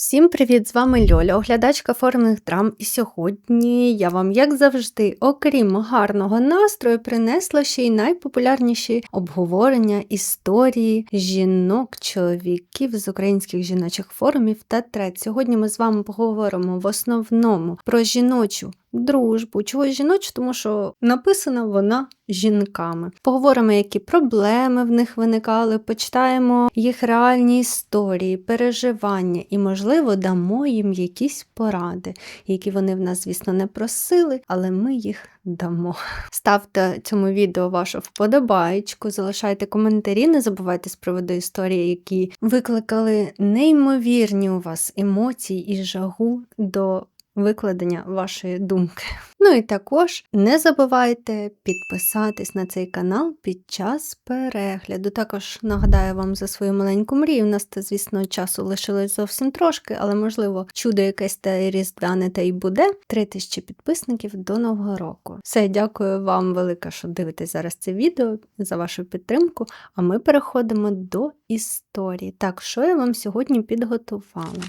Всім привіт! З вами Льоля, оглядачка формних драм. І сьогодні я вам, як завжди, окрім гарного настрою, принесла ще й найпопулярніші обговорення історії жінок, чоловіків з українських жіночих форумів та трет. Сьогодні ми з вами поговоримо в основному про жіночу дружбу. Чого жіночу, тому що написана вона жінками. Поговоримо, які проблеми в них виникали, почитаємо їх реальні історії, переживання і, можливо, дамо їм якісь поради, які вони в нас, звісно, не просили, але ми їх дамо. Ставте цьому відео вашу вподобайку, залишайте коментарі, не забувайте з приводу історії, які викликали неймовірні у вас емоції і жагу до викладення вашої думки. Ну і також не забувайте підписатись на цей канал під час перегляду. Також нагадаю вам за свою маленьку мрію. У нас, та, звісно, часу лишилось зовсім трошки, але можливо чудо якесь та різдвяне та й буде. Три тисячі підписників до нового року. Все, дякую вам велике, що дивитесь зараз це відео за вашу підтримку. А ми переходимо до історії. Так, що я вам сьогодні підготувала?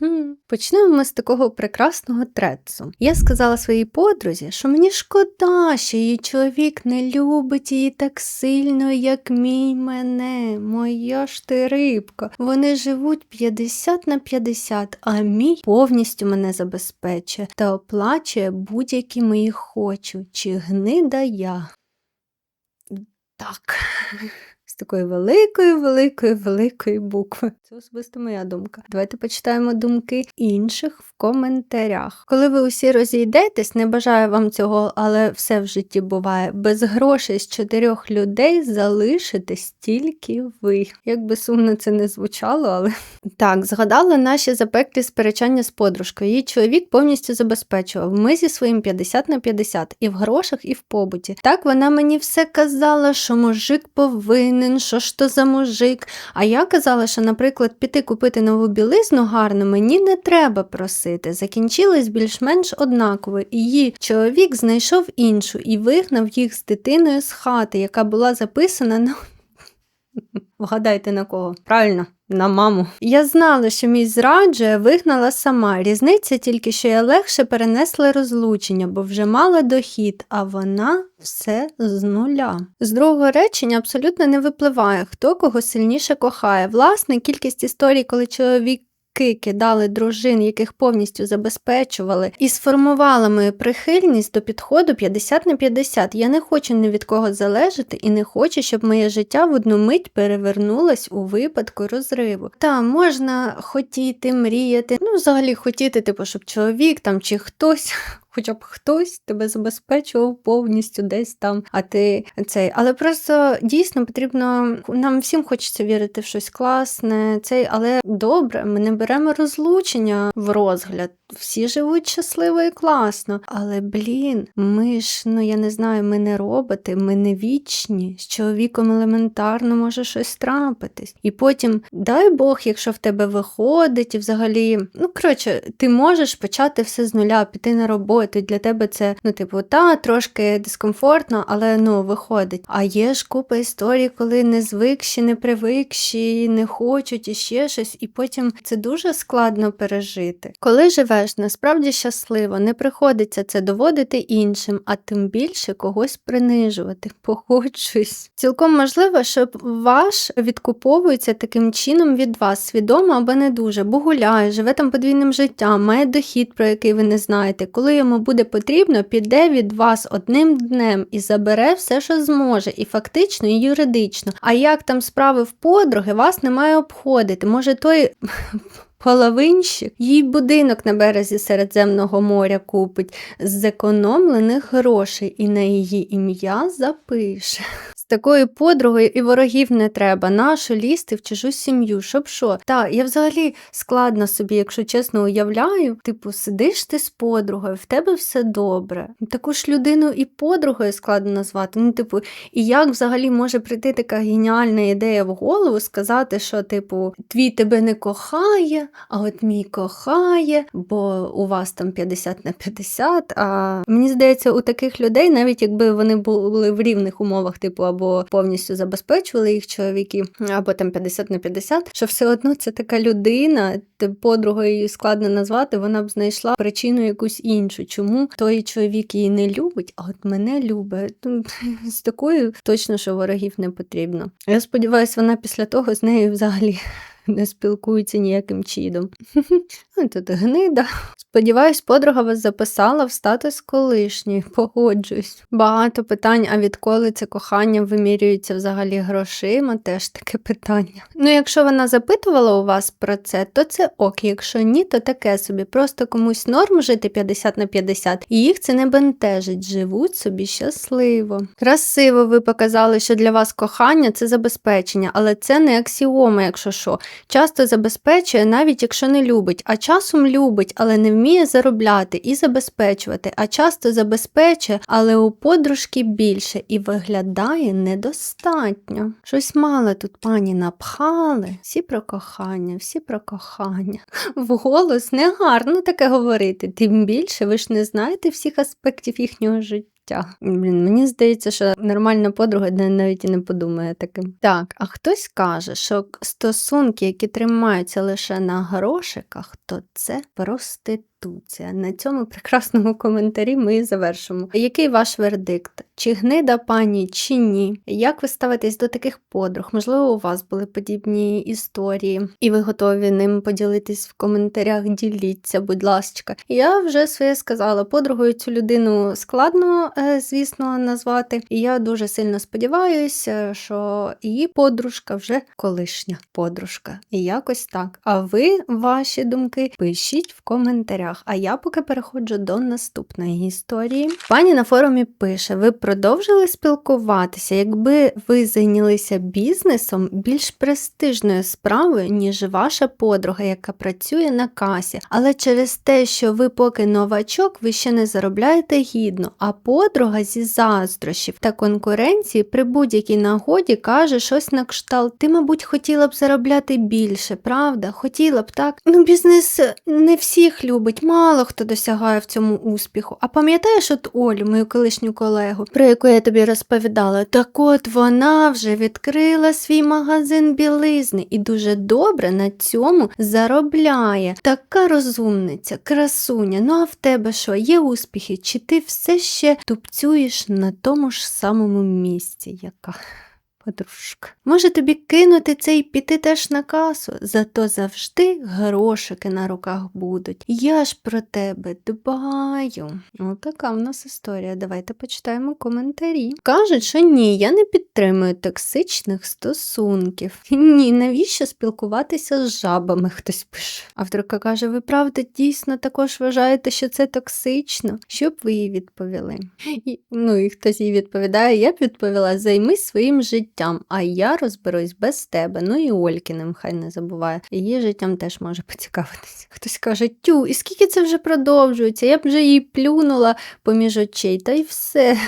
Угу. Почнемо ми з такого прекрасного трецу. Я сказала своїй подрузі, що мені шкода, що її чоловік не любить її так сильно, як мій мене, моя ж ти рибка. Вони живуть 50 на 50, а мій повністю мене забезпечує та оплачує будь-які мої хочу, чи гнида я. Так. Такої великої, великої, великої букви. Це особисто моя думка. Давайте почитаємо думки інших в коментарях. Коли ви усі розійдетесь, не бажаю вам цього, але все в житті буває. Без грошей з чотирьох людей залишитесь тільки ви. Як би сумно це не звучало, але так, згадали наші запеклі сперечання з подружкою. Її чоловік повністю забезпечував. Ми зі своїм 50 на 50 і в грошах, і в побуті. Так вона мені все казала, що мужик повинен, що ж то за мужик. А я казала, що, наприклад, піти купити нову білизну гарну мені не треба просити. Закінчилось більш-менш однаково. Її чоловік знайшов іншу і вигнав їх з дитиною з хати, яка була записана на. Вгадайте на кого? Правильно, на маму. Я знала, що мій зраджує вигнала сама. Різниця тільки, що я легше перенесла розлучення, бо вже мала дохід, а вона все з нуля. З другого речення абсолютно не випливає, хто кого сильніше кохає. Власне, кількість історій, коли чоловік кидали дружин, яких повністю забезпечували, і сформувала мою прихильність до підходу 50 на 50. Я не хочу ні від кого залежати і не хочу, щоб моє життя в одну мить перевернулось у випадку розриву. Та можна хотіти, мріяти, ну взагалі хотіти, типу, щоб чоловік там чи хтось хоча б хтось тебе забезпечував повністю десь там, а ти цей. Але просто дійсно потрібно, нам всім хочеться вірити в щось класне, цей, але добре, ми не беремо розлучення в розгляд. Всі живуть щасливо і класно. Але, блін, ми ж, ну я не знаю, ми не роботи, ми не вічні. З чоловіком елементарно може щось трапитись. І потім, дай Бог, якщо в тебе виходить, і взагалі, ну коротше, ти можеш почати все з нуля, піти на роботу. Для тебе це, ну, типу, та, трошки дискомфортно, але ну, виходить. А є ж купа історій, коли не звикші, не привикші, не хочуть і ще щось, і потім це дуже складно пережити. Коли живеш насправді щасливо, не приходиться це доводити іншим, а тим більше когось принижувати. Погоджуюсь. Цілком можливо, що ваш відкуповується таким чином від вас, свідомо або не дуже, бо гуляє, живе там подвійним життям, має дохід, про який ви не знаєте. Коли йому буде потрібно, піде від вас одним днем і забере все, що зможе, і фактично, і юридично. А як там справи в подруги, вас не має обходити. Може, той Половинщик їй будинок на березі Середземного моря купить з зекономлених грошей і на її ім'я запише такою подругою і ворогів не треба. Нащо лізти в чужу сім'ю? Щоб що? Та, я взагалі складно собі, якщо чесно, уявляю, типу, сидиш ти з подругою, в тебе все добре. Таку ж людину і подругою складно назвати. Ну, типу, і як взагалі може прийти така геніальна ідея в голову сказати, що, типу, твій тебе не кохає, а от мій кохає, бо у вас там 50 на 50. А мені здається, у таких людей, навіть якби вони були в рівних умовах, типу, або повністю забезпечували їх чоловіки, або там 50 на 50, що все одно це така людина, подругою її складно назвати, вона б знайшла причину якусь іншу. Чому той чоловік її не любить, а от мене любить. Ну, З такою точно, що ворогів не потрібно. Я сподіваюся, вона після того з нею взагалі. Не спілкується ніяким чідом. Ну, Тут гнида. Сподіваюсь, подруга вас записала в статус колишньої. Погоджуюсь. Багато питань, а відколи це кохання вимірюється взагалі грошима, теж таке питання. Ну, якщо вона запитувала у вас про це, то це ок. Якщо ні, то таке собі. Просто комусь норм жити 50 на 50, і їх це не бентежить, живуть собі щасливо. Красиво ви показали, що для вас кохання це забезпечення, але це не аксіома, якщо що. Часто забезпечує, навіть якщо не любить, а часом любить, але не вміє заробляти і забезпечувати, а часто забезпечує, але у подружки більше і виглядає недостатньо. Щось мало тут пані напхали. Всі про кохання, всі про кохання. Вголос не гарно таке говорити, тим більше ви ж не знаєте всіх аспектів їхнього життя. Блін, мені здається, що нормальна подруга навіть і не подумає таким. Так, а хтось каже, що стосунки, які тримаються лише на грошиках, то це проституція. На цьому прекрасному коментарі ми і завершимо. Який ваш вердикт? Чи гнида пані, чи ні? Як ви ставитесь до таких подруг? Можливо, у вас були подібні історії, і ви готові ним поділитись в коментарях? Діліться, будь ласка. Я вже своє сказала, подругою цю людину складно, е, звісно, назвати. І я дуже сильно сподіваюся, що її подружка вже колишня подружка. І якось так. А ви ваші думки пишіть в коментарях. А я поки переходжу до наступної історії. Пані на форумі пише: ви продовжили спілкуватися, якби ви зайнялися бізнесом більш престижною справою, ніж ваша подруга, яка працює на касі. Але через те, що ви поки новачок, ви ще не заробляєте гідно, а подруга зі заздрощів та конкуренції при будь-якій нагоді каже щось на кшталт. Ти, мабуть, хотіла б заробляти більше, правда? Хотіла б так. Ну, бізнес не всіх любить, мало хто досягає в цьому успіху. А пам'ятаєш от Олю, мою колишню колегу, про яку я тобі розповідала? Так от вона вже відкрила свій магазин білизни і дуже добре на цьому заробляє. Така розумниця, красуня. Ну а в тебе що, є успіхи? Чи ти все ще тупцюєш на тому ж самому місці, яка? Подружка. Може тобі кинути це і піти теж на касу, зато завжди грошики на руках будуть. Я ж про тебе дбаю. Отака в нас історія. Давайте почитаємо коментарі. Кажуть, що ні, я не підтримую токсичних стосунків. Ні, навіщо спілкуватися з жабами? Хтось пише. Авторка каже: ви правда дійсно також вважаєте, що це токсично? Що б ви їй відповіли? І, ну і хтось їй відповідає, я б відповіла: займись своїм життям життям, а я розберусь без тебе. Ну і Олькіним хай не забуває. Її життям теж може поцікавитися. Хтось каже, тю, і скільки це вже продовжується? Я б вже її плюнула поміж очей, та й все.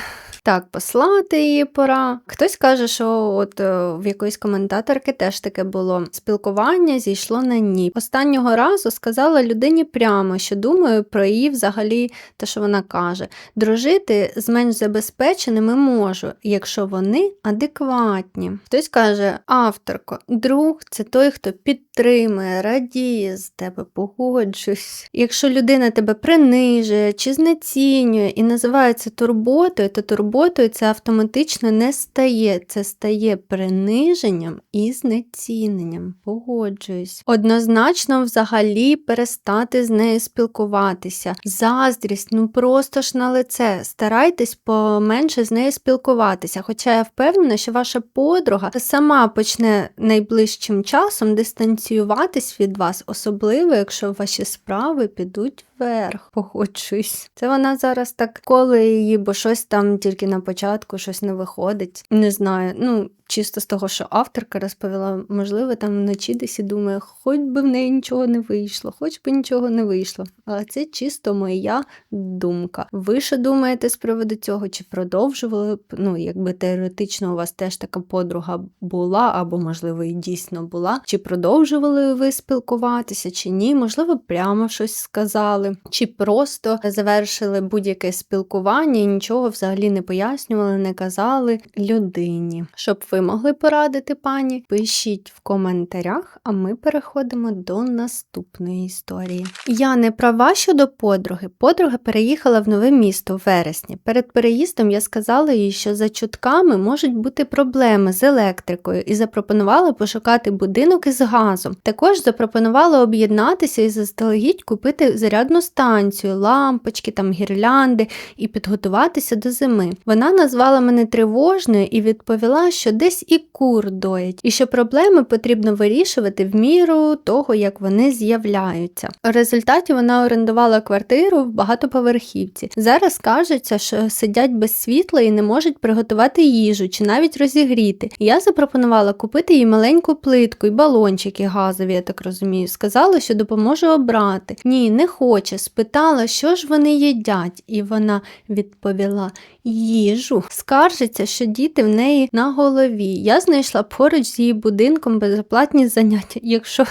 Так, послати її пора. Хтось каже, що от е, в якоїсь коментаторки теж таке було. Спілкування зійшло на ні. Останнього разу сказала людині прямо, що думаю про її взагалі те, що вона каже. Дружити з менш забезпеченими можу, якщо вони адекватні. Хтось каже, авторко, друг це той, хто підтримує, радіє з тебе, погоджусь. Якщо людина тебе принижує чи знецінює і називається турботою, то турботою роботою це автоматично не стає, це стає приниженням і знеціненням. Погоджуюсь. Однозначно, взагалі, перестати з нею спілкуватися. Заздрість, ну просто ж на лице. Старайтесь поменше з нею спілкуватися. Хоча я впевнена, що ваша подруга сама почне найближчим часом дистанціюватись від вас, особливо, якщо ваші справи підуть вверх. Погоджуюсь. Це вона зараз так коле її, бо щось там тільки на початку щось не виходить. Не знаю. Ну, чисто з того, що авторка розповіла, можливо, там вночі десь і думає, хоч би в неї нічого не вийшло, хоч би нічого не вийшло. Але це чисто моя думка. Ви що думаєте з приводу цього? Чи продовжували б? Ну, якби теоретично у вас теж така подруга була, або, можливо, і дійсно була. Чи продовжували ви спілкуватися, чи ні? Можливо, прямо щось сказали, чи просто завершили будь-яке спілкування і нічого взагалі не пояснювали, не казали людині. Щоб ви могли порадити пані, пишіть в коментарях, а ми переходимо до наступної історії. Я не права щодо подруги. Подруга переїхала в нове місто в вересні. Перед переїздом я сказала їй, що за чутками можуть бути проблеми з електрикою, і запропонувала пошукати будинок із газом. Також запропонувала об'єднатися і заздалегідь купити зарядну станцію, лампочки, там гірлянди і підготуватися до зими. Вона назвала мене тривожною і відповіла, що десь і кур доять, і що проблеми потрібно вирішувати в міру того, як вони з'являються. У результаті вона орендувала квартиру в багатоповерхівці. Зараз кажеться, що сидять без світла і не можуть приготувати їжу чи навіть розігріти. Я запропонувала купити їй маленьку плитку і балончики газові, я так розумію. Сказала, що допоможе обрати. Ні, не хоче. Спитала, що ж вони їдять, і вона відповіла їжу. Скаржиться, що діти в неї на голові. Я знайшла поруч з її будинком безоплатні заняття. Якщо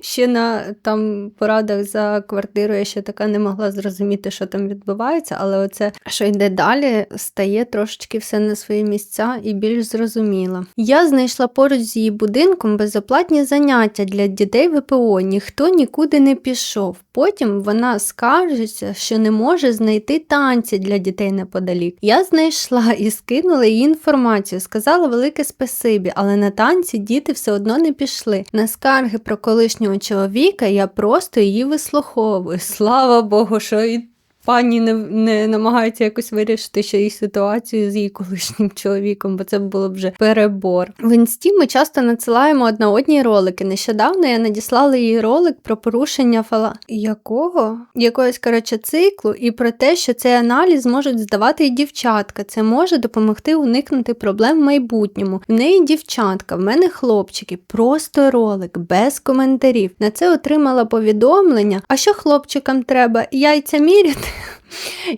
ще на там порадах за квартиру я ще така не могла зрозуміти, що там відбувається, але оце, що йде далі, стає трошечки все на свої місця і більш зрозуміло. Я знайшла поруч з її будинком безоплатні заняття для дітей ВПО, ніхто нікуди не пішов. Потім вона скаржиться, що не може знайти танці для дітей неподалік. Я знайшла і скинула їй інформацію, сказала велике спасибі, але на танці діти все одно не пішли. На скарги про колишнього чоловіка я просто її вислуховую. Слава Богу, що і пані не, не намагається якось вирішити ще й ситуацію з її колишнім чоловіком, бо це було б вже перебор. В інсті ми часто надсилаємо одна одній ролики. Нещодавно я надіслала їй ролик про порушення фала якого? Якогось коротше циклу, і про те, що цей аналіз можуть здавати і дівчатка. Це може допомогти уникнути проблем в майбутньому. В неї дівчатка, в мене хлопчики, просто ролик, без коментарів. На це отримала повідомлення. А що хлопчикам треба? Яйця міряти?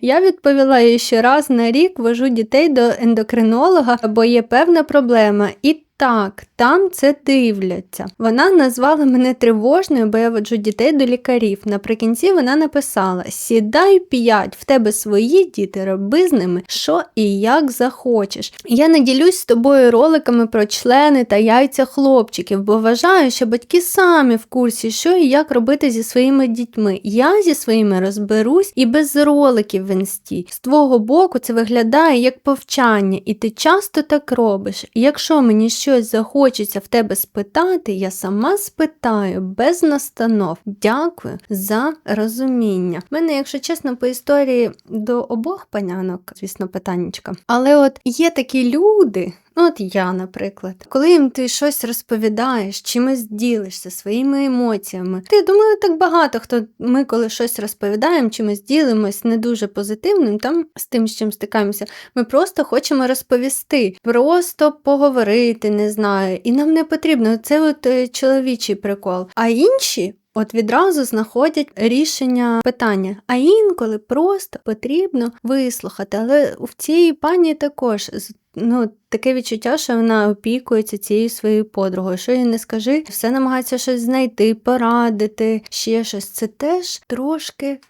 Я відповіла їй, що раз на рік вожу дітей до ендокринолога, бо є певна проблема. І так, там це дивляться. Вона назвала мене тривожною, бо я воджу дітей до лікарів. Наприкінці вона написала: Сідай п'ять, в тебе свої діти, роби з ними що і як захочеш. Я не ділюсь з тобою роликами про члени та яйця хлопчиків, бо вважаю, що батьки самі в курсі, що і як робити зі своїми дітьми. Я зі своїми розберусь і без роликів в інсті. З твого боку це виглядає як повчання, і ти часто так робиш. Якщо мені щось захочеться в тебе спитати, я сама спитаю без настанов. Дякую за розуміння. У мене, якщо чесно, по історії до обох панянок, звісно, питаннячка. Але от є такі люди. Ну, от я, наприклад, коли їм ти щось розповідаєш, чимось ділишся своїми емоціями. Ти думаю, так багато хто ми, коли щось розповідаємо, чимось ділимось не дуже позитивним, там з тим, з чим стикаємося, ми просто хочемо розповісти, просто поговорити, не знаю. І нам не потрібно. Це от е, чоловічий прикол. А інші. От відразу знаходять рішення питання, а інколи просто потрібно вислухати. Але в цій пані також ну, таке відчуття, що вона опікується цією своєю подругою. Що їй не скажи, все намагається щось знайти, порадити, ще щось. Це теж трошки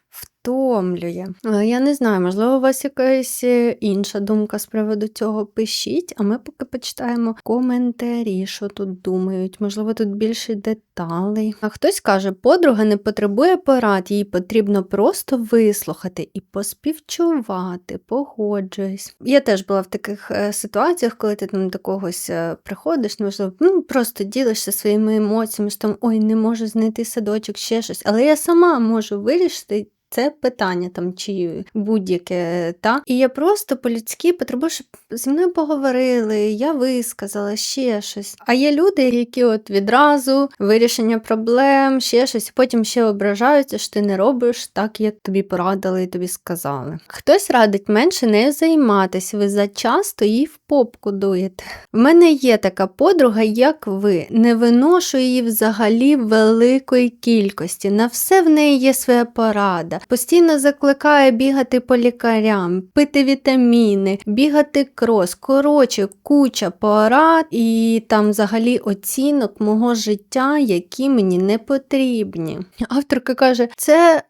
втомлює. Я не знаю, можливо, у вас якась е, інша думка з приводу цього. Пишіть, а ми поки почитаємо коментарі, що тут думають. Можливо, тут більше деталей. А хтось каже, подруга не потребує порад, їй потрібно просто вислухати і поспівчувати, погоджуюсь. Я теж була в таких е, ситуаціях, коли ти там до когось е, приходиш, можливо, ну, просто ділишся своїми емоціями, що там ой, не можу знайти садочок, ще щось. Але я сама можу вирішити це питання там чи будь-яке. та. І я просто по-людськи потребую, щоб зі мною поговорили, я висказала ще щось. А є люди, які от відразу вирішення проблем, ще щось, потім ще ображаються, що ти не робиш так, як тобі порадили і тобі сказали. Хтось радить менше нею займатися, ви зачасто її в попку дуєте. В мене є така подруга, як ви, не виношу її взагалі великої кількості. На все в неї є своя порада. Постійно закликає бігати по лікарям, пити вітаміни, бігати крос. Коротше, куча порад і там взагалі оцінок мого життя, які мені не потрібні. Авторка каже, це.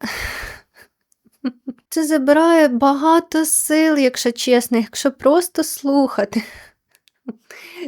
Це забирає багато сил, якщо чесно, якщо просто слухати.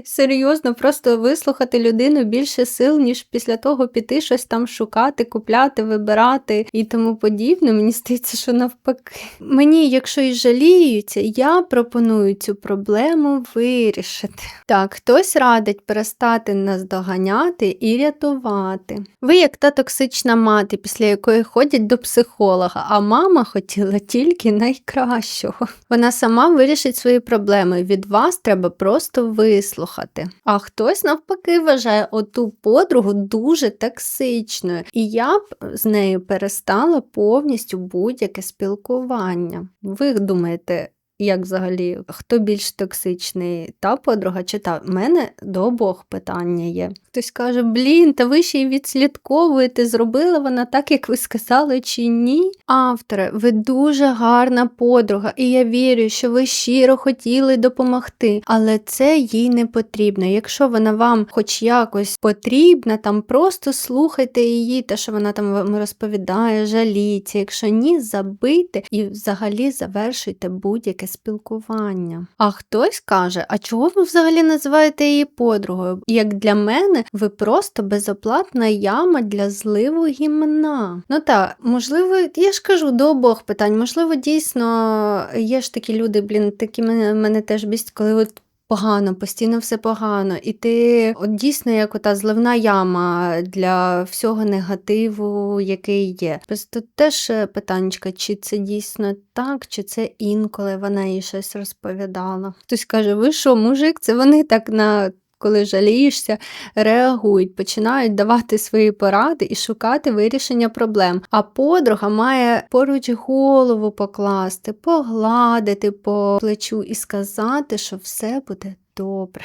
Серйозно, просто вислухати людину більше сил, ніж після того піти щось там шукати, купляти, вибирати і тому подібне. Мені здається, що навпаки. Мені, якщо і жаліються, я пропоную цю проблему вирішити. Так, хтось радить перестати нас доганяти і рятувати. Ви, як та токсична мати, після якої ходять до психолога, а мама хотіла тільки найкращого. Вона сама вирішить свої проблеми. Від вас треба просто вислухати. А хтось навпаки вважає оту подругу дуже токсичною, і я б з нею перестала повністю будь-яке спілкування. Ви думаєте, як взагалі, хто більш токсичний, та подруга чи та? У мене до обох питання є. Хтось каже, блін, та ви ще й відслідковуєте, зробила вона так, як ви сказали, чи ні? Авторе, ви дуже гарна подруга, і я вірю, що ви щиро хотіли допомогти, але це їй не потрібно. Якщо вона вам хоч якось потрібна, там просто слухайте її, те, що вона там вам розповідає, жаліться. Якщо ні, забийте і взагалі завершуйте будь-яке спілкування. А хтось каже: а чого ви взагалі називаєте її подругою? Як для мене, ви просто безоплатна яма для зливу гімна. Ну так, можливо, я ж кажу до обох питань. Можливо, дійсно є ж такі люди, блін, такі мене, мене теж бість, коли от погано, постійно все погано. І ти от дійсно як ота зливна яма для всього негативу, який є. Просто теж е, питаннячка, чи це дійсно так, чи це інколи вона їй щось розповідала. Хтось каже, ви що, мужик, це вони так на. Коли жалієшся, реагують, починають давати свої поради і шукати вирішення проблем. А подруга має поруч голову покласти, погладити по плечу і сказати, що все буде добре.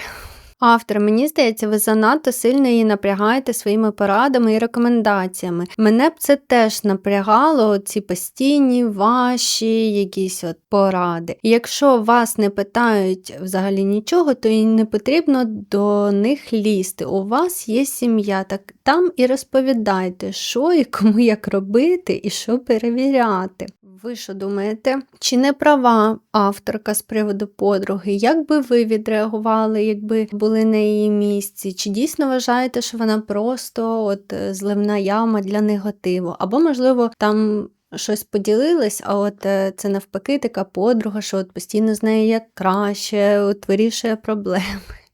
Автор, мені здається, ви занадто сильно її напрягаєте своїми порадами і рекомендаціями. Мене б це теж напрягало, ці постійні ваші якісь от поради. Якщо вас не питають взагалі нічого, то і не потрібно до них лізти. У вас є сім'я, так там і розповідайте, що і кому як робити, і що перевіряти. Ви що думаєте? Чи не права авторка з приводу подруги? Як би ви відреагували, якби були на її місці? Чи дійсно вважаєте, що вона просто от е, зливна яма для негативу? Або, можливо, там. Щось поділились, а от е, це навпаки така подруга, що от постійно з нею як краще, от вирішує проблеми,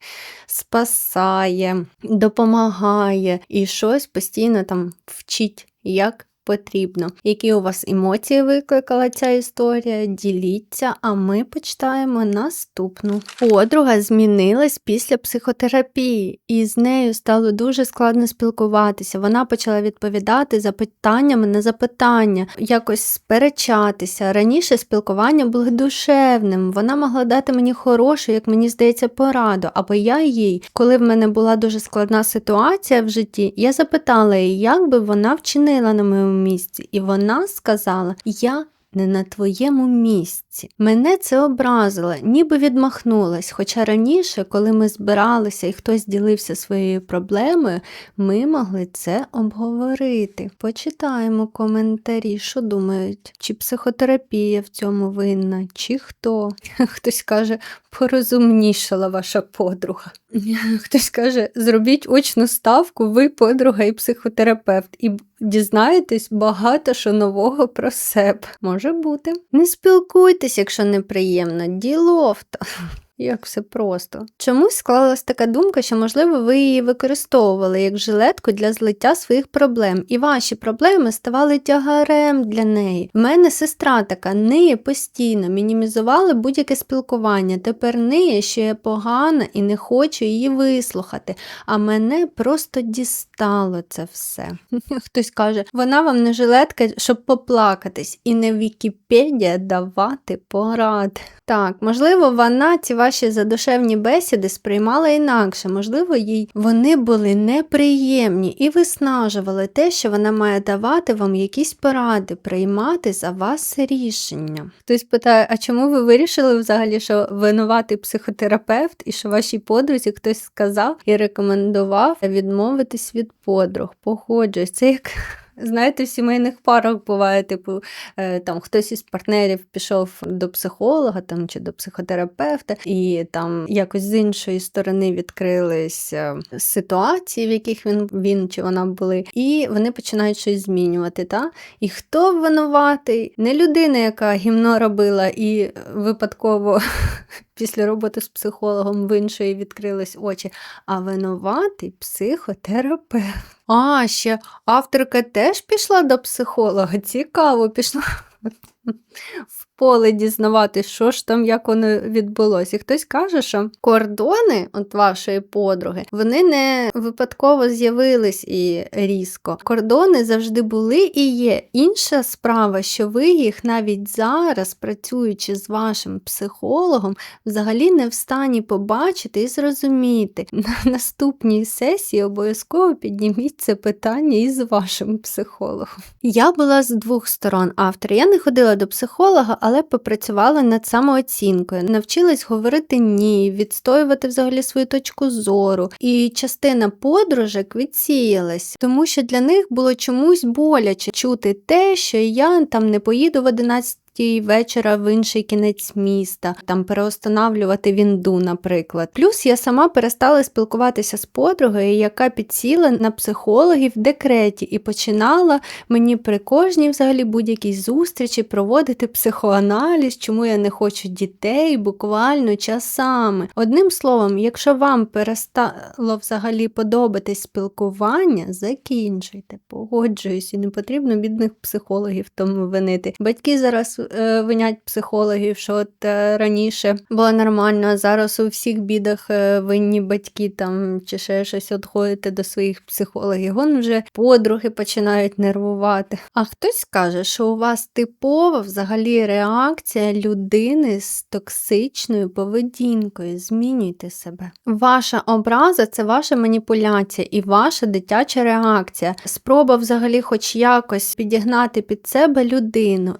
спасає, допомагає і щось постійно там вчить, як потрібно. Які у вас емоції викликала ця історія? Діліться, а ми почитаємо наступну. Подруга змінилась після психотерапії, і з нею стало дуже складно спілкуватися. Вона почала відповідати запитаннями на запитання, якось сперечатися. Раніше спілкування було душевним, вона могла дати мені хорошу, як мені здається, пораду, або я їй, коли в мене була дуже складна ситуація в житті, я запитала її, як би вона вчинила на моєму місці, і вона сказала: Я не на твоєму місці. Мене це образило, ніби відмахнулась. Хоча раніше, коли ми збиралися і хтось ділився своєю проблемою, ми могли це обговорити. Почитаємо коментарі, що думають, чи психотерапія в цьому винна, чи хто. Хтось каже, порозумнішала ваша подруга. Хтось каже, зробіть очну ставку, ви подруга і психотерапевт, і дізнаєтесь багато що нового про себе. Може бути. Не спілкуйтесь, якщо неприємно, діловто. Як все просто. Чомусь склалась така думка, що, можливо, ви її використовували як жилетку для злиття своїх проблем, і ваші проблеми ставали тягарем для неї. В мене сестра така ниє постійно, мінімізували будь-яке спілкування. Тепер ниє, що я погана і не хочу її вислухати. А мене просто дістало це все. Хтось каже, вона вам не жилетка, щоб поплакатись, і не Вікіпедія давати поради. Так, можливо, вона ці ваші задушевні бесіди сприймала інакше, можливо, їй вони були неприємні і виснажували те, що вона має давати вам якісь поради, приймати за вас рішення. Хтось питає, а чому ви вирішили взагалі, що винуватий психотерапевт і що вашій подрузі хтось сказав і рекомендував відмовитись від подруг? Погоджуюсь, це як. Знаєте, в сімейних парах буває, типу, е, там хтось із партнерів пішов до психолога там, чи до психотерапевта, і там якось з іншої сторони відкрились е, ситуації, в яких він він чи вона були, і вони починають щось змінювати. Та? І хто винуватий? Не людина, яка гімно робила і випадково після роботи з психологом в іншої відкрились очі, а винуватий психотерапевт. А, ще авторка теж пішла до психолога. Цікаво, пішла в поле дізнавати, що ж там, як воно відбулося. І хтось каже, що кордони от вашої подруги, вони не випадково з'явились і різко. Кордони завжди були і є. Інша справа, що ви їх навіть зараз, працюючи з вашим психологом, взагалі не в стані побачити і зрозуміти. На наступній сесії обов'язково підніміть це питання із вашим психологом. Я була з двох сторон автора. Я не ходила до психолога, але попрацювала над самооцінкою, навчилась говорити ні, відстоювати взагалі свою точку зору. І частина подружок відсіялась, тому що для них було чомусь боляче чути те, що я там не поїду в 11 вечора в інший кінець міста, там переостанавлювати вінду, наприклад. Плюс я сама перестала спілкуватися з подругою, яка підсіла на психологів в декреті і починала мені при кожній взагалі будь-якій зустрічі проводити психоаналіз, чому я не хочу дітей, буквально часами. Одним словом, якщо вам перестало взагалі подобатись спілкування, закінчуйте, погоджуюсь, і не потрібно бідних психологів тому винити. Батьки зараз винять психологів, що от е, раніше було нормально, а зараз у всіх бідах е, винні батьки там чи ще щось отходите до своїх психологів. Вон вже подруги починають нервувати. А хтось скаже, що у вас типова взагалі реакція людини з токсичною поведінкою. Змінюйте себе. Ваша образа це ваша маніпуляція і ваша дитяча реакція. Спроба взагалі, хоч якось підігнати під себе людину,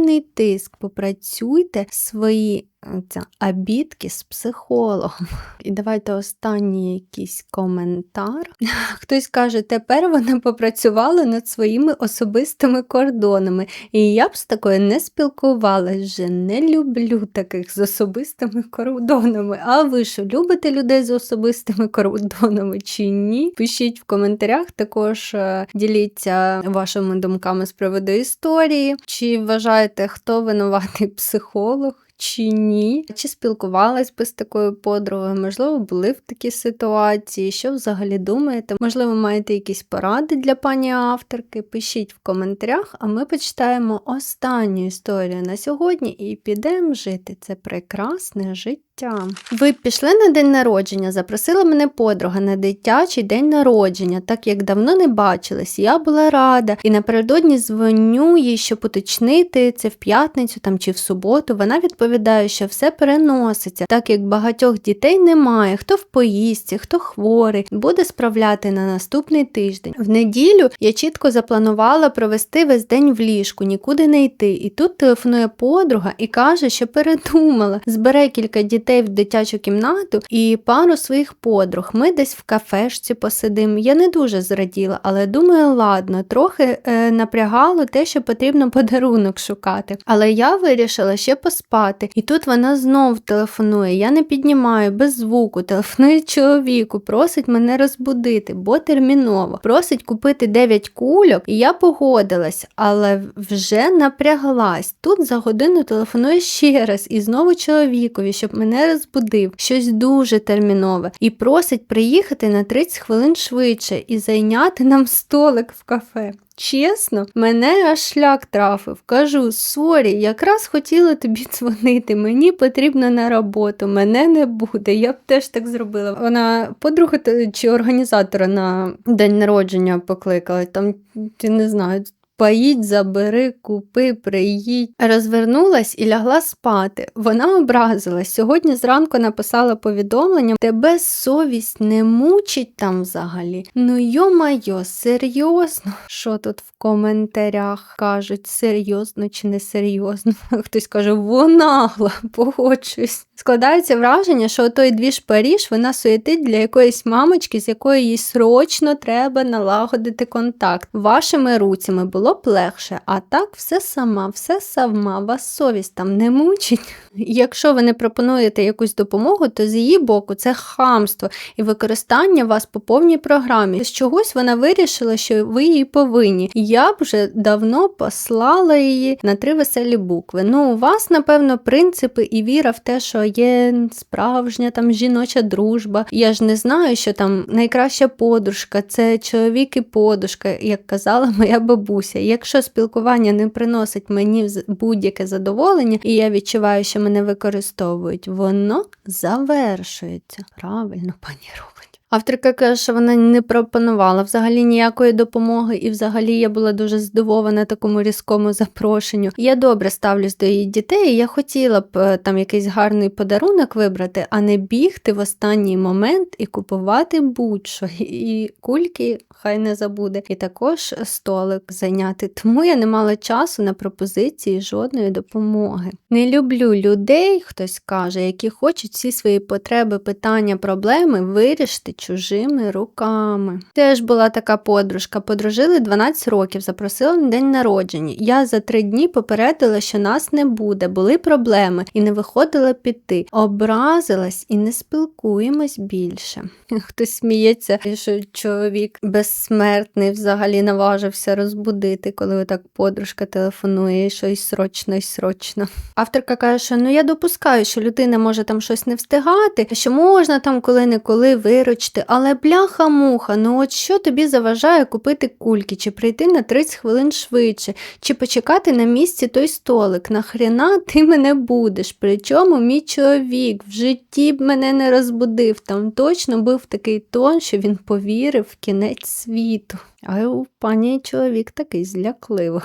емоційний тиск, попрацюйте свої Ця обідки з психологом. І давайте останній якийсь коментар. Хтось каже, тепер вона попрацювала над своїми особистими кордонами. І я б з такою не спілкувалась вже. Не люблю таких з особистими кордонами. А ви що, любите людей з особистими кордонами чи ні? Пишіть в коментарях, також е, діліться вашими думками з приводу історії. Чи вважаєте, хто винуватий психолог? Чи ні? Чи спілкувалась би з такою подругою? Можливо, були в такій ситуації. Що взагалі думаєте? Можливо, маєте якісь поради для пані авторки? Пишіть в коментарях, а ми почитаємо останню історію на сьогодні і підемо жити. Це прекрасне життя життя. Ви пішли на день народження, запросила мене подруга на дитячий день народження, так як давно не бачились. Я була рада, і напередодні дзвоню їй, щоб уточнити це в п'ятницю там чи в суботу. Вона відповідає, що все переноситься, так як багатьох дітей немає, хто в поїздці, хто хворий, буде справляти на наступний тиждень. В неділю я чітко запланувала провести весь день в ліжку, нікуди не йти. І тут телефонує подруга і каже, що передумала, збере кілька дітей дітей в дитячу кімнату і пару своїх подруг. Ми десь в кафешці посидимо. Я не дуже зраділа, але думаю, ладно, трохи е, напрягало те, що потрібно подарунок шукати. Але я вирішила ще поспати. І тут вона знов телефонує. Я не піднімаю без звуку, телефонує чоловіку, просить мене розбудити, бо терміново. Просить купити 9 кульок, і я погодилась, але вже напряглась. Тут за годину телефонує ще раз і знову чоловікові, щоб мене мене розбудив щось дуже термінове і просить приїхати на 30 хвилин швидше і зайняти нам столик в кафе. Чесно, мене аж шлях трафив. Кажу, сорі, якраз хотіла тобі дзвонити, мені потрібно на роботу, мене не буде. Я б теж так зробила. Вона подруга чи організатора на день народження покликала. Там, ти не знаю, Поїдь, забери, купи, приїдь. Розвернулась і лягла спати. Вона образилась. Сьогодні зранку написала повідомлення: тебе совість не мучить там взагалі. Ну йо-майо, серйозно? Що тут в коментарях кажуть, серйозно чи не серйозно? Хтось каже, вонагла, погоджуюсь. Складається враження, що той двіж Паріж вона суєтить для якоїсь мамочки, з якою їй срочно треба налагодити контакт. Вашими руцями було б легше, а так все сама, все сама, вас совість там не мучить. Якщо ви не пропонуєте якусь допомогу, то з її боку це хамство і використання вас по повній програмі. З чогось вона вирішила, що ви їй повинні. Я б вже давно послала її на три веселі букви. Ну, у вас, напевно, принципи і віра в те, що є справжня там жіноча дружба. Я ж не знаю, що там найкраща подружка це чоловік і подушка, як казала моя бабуся. Якщо спілкування не приносить мені будь-яке задоволення, і я відчуваю, що мене використовують, воно завершується. Правильно, пані Робить. Авторка каже, що вона не пропонувала взагалі ніякої допомоги, і взагалі я була дуже здивована такому різкому запрошенню. Я добре ставлюсь до її дітей. і Я хотіла б е, там якийсь гарний подарунок вибрати, а не бігти в останній момент і купувати будь-що. І кульки хай не забуде, і також столик зайняти. Тому я не мала часу на пропозиції жодної допомоги. Не люблю людей, хтось каже, які хочуть всі свої потреби, питання, проблеми вирішити чужими руками. Теж була така подружка, подружили 12 років, запросила на день народження. Я за три дні попередила, що нас не буде, були проблеми і не виходила піти. Образилась і не спілкуємось більше. Хтось сміється, що чоловік безсмертний взагалі наважився розбудити, коли отак подружка телефонує і щось срочно і срочно. Авторка каже, що ну я допускаю, що людина може там щось не встигати, що можна там коли-неколи виручити, але бляха-муха, ну от що тобі заважає купити кульки, чи прийти на 30 хвилин швидше, чи почекати на місці той столик. Нахрена ти мене будеш? Причому мій чоловік в житті б мене не розбудив, там точно був такий тон, що він повірив в кінець світу. А у пані чоловік такий злякливий.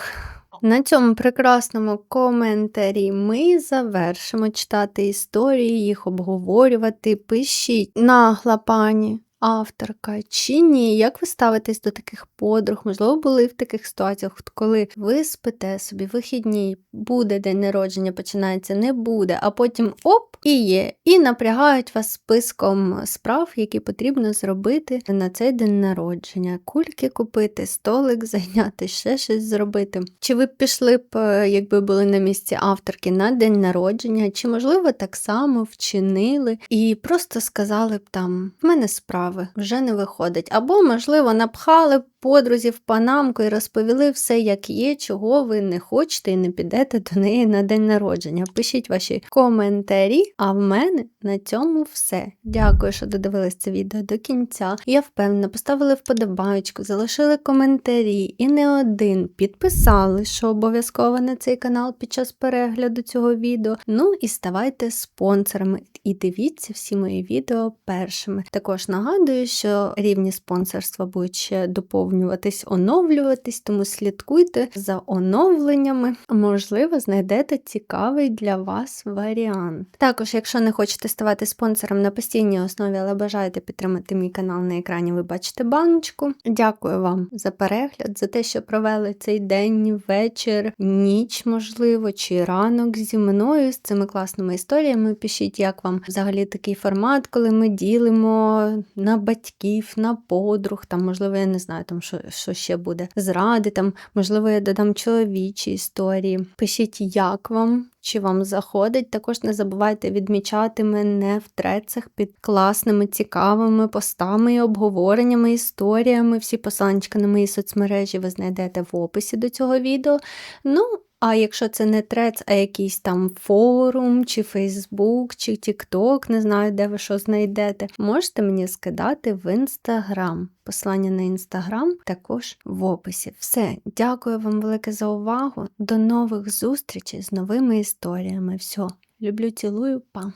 На цьому прекрасному коментарі ми завершимо читати історії, їх обговорювати. Пишіть на пані авторка чи ні? Як ви ставитесь до таких подруг? Можливо, були в таких ситуаціях, коли ви спите собі вихідні, буде день народження, починається, не буде, а потім оп, і є. І напрягають вас списком справ, які потрібно зробити на цей день народження. Кульки купити, столик зайняти, ще щось зробити. Чи ви пішли б, е, якби були на місці авторки на день народження, чи, можливо, так само вчинили і просто сказали б там: в мене справа справи вже не виходить. Або, можливо, напхали подрузі в панамку і розповіли все, як є, чого ви не хочете і не підете до неї на день народження. Пишіть ваші коментарі, а в мене на цьому все. Дякую, що додивились це відео до кінця. Я впевнена, поставили вподобайку, залишили коментарі і не один підписали, що обов'язково на цей канал під час перегляду цього відео. Ну і ставайте спонсорами і дивіться всі мої відео першими. Також нагадую, що рівні спонсорства будуть ще доповнюватись, оновлюватись, тому слідкуйте за оновленнями. Можливо, знайдете цікавий для вас варіант. Також, якщо не хочете ставати спонсором на постійній основі, але бажаєте підтримати мій канал на екрані, ви бачите баночку. Дякую вам за перегляд, за те, що провели цей день, вечір, ніч, можливо, чи ранок зі мною з цими класними історіями. Пишіть, як вам взагалі такий формат, коли ми ділимо на батьків, на подруг, там, можливо, я не знаю, там що що ще буде. Зради, там, можливо, я додам чоловічі історії. Пишіть, як вам. Чи вам заходить, також не забувайте відмічати мене в трецях під класними, цікавими постами і обговореннями, історіями. Всі посиланчики на мої соцмережі ви знайдете в описі до цього відео. Ну, А якщо це не трец, а якийсь там форум, чи Фейсбук, чи Тікток, не знаю, де ви що знайдете, можете мені скидати в інстаграм. Послання на інстаграм також в описі. Все, дякую вам велике за увагу. До нових зустрічей з новими історіями. Все, люблю, цілую, па!